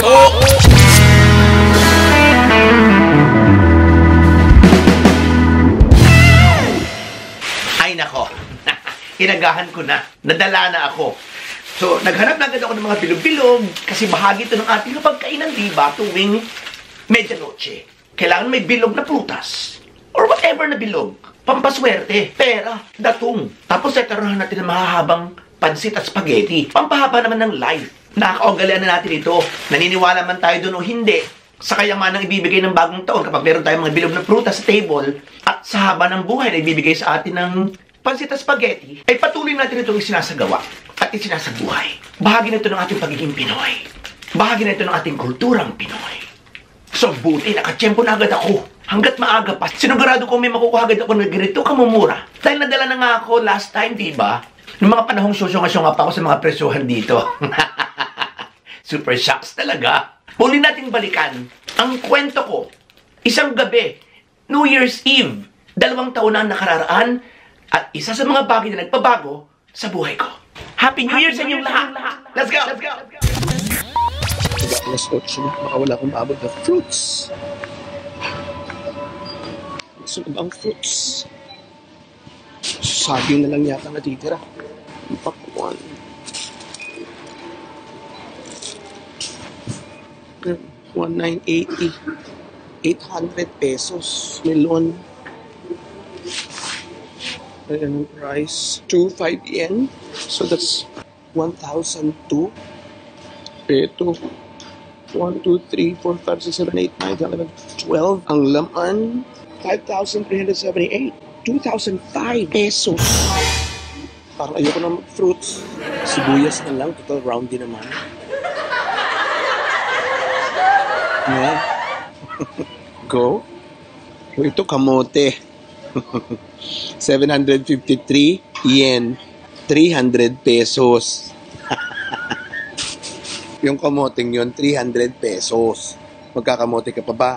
Ay nako, inagahan ko na. Nadala na ako. So, naghanap na agad ako ng mga bilog-bilog kasi bahagi ito ng ating pagkainan, di ba? Tuwing medianoche. Kailangan may bilog na prutas. Or whatever na bilog. Pampaswerte, pera, datong. Tapos ekaroon natin ng mahahabang pansit at spaghetti. Pampahaba naman ng life. Nakakaugalian na natin ito. Naniniwala man tayo doon o hindi sa kayamanang ibibigay ng bagong taon kapag meron tayong mga bilog na prutas sa table at sa haba ng buhay na ibibigay sa atin ng pansit at spaghetti, ay patuloy natin itong isinasagawa at isinasabuhay. Bahagi na ito ng ating pagiging Pinoy. Bahagi na ito ng ating kulturang Pinoy. So, buti, nakatsyempo na agad ako. Hanggat maaga pa, sinugurado ko may makukuha agad ako ng ganito kamumura. Dahil nadala na nga ako last time, di ba? Noong mga panahong susyong-asyong pa ako sa mga presyohan dito. Super shocks talaga. Huli nating balikan ang kwento ko. Isang gabi, New Year's Eve, dalawang taon na nakararaan at isa sa mga bagay na nagpabago sa buhay ko. Happy New Year sa inyong lahat! Let's go! Let's go! Alas 8 na, baka wala akong maabot na fruits. Sunod ang fruits. Sabi na lang yata natitira. Pakwan. 1980. 800 pesos. Melon. Ayan, rice. 25 yen. So that's 1,002. Ito. 1, 2, 3, 4, 5, 6, 7, 8, 9, 10, 11, 12. Ang laman, 5,378. 2,005 pesos. Parang ayoko na mag-fruits. Sibuyas na lang. Total round din naman. Ayan. Go. O, ito kamote. 753 yen. 300 pesos. Yung kamoting yon 300 pesos. Magkakamote ka pa ba?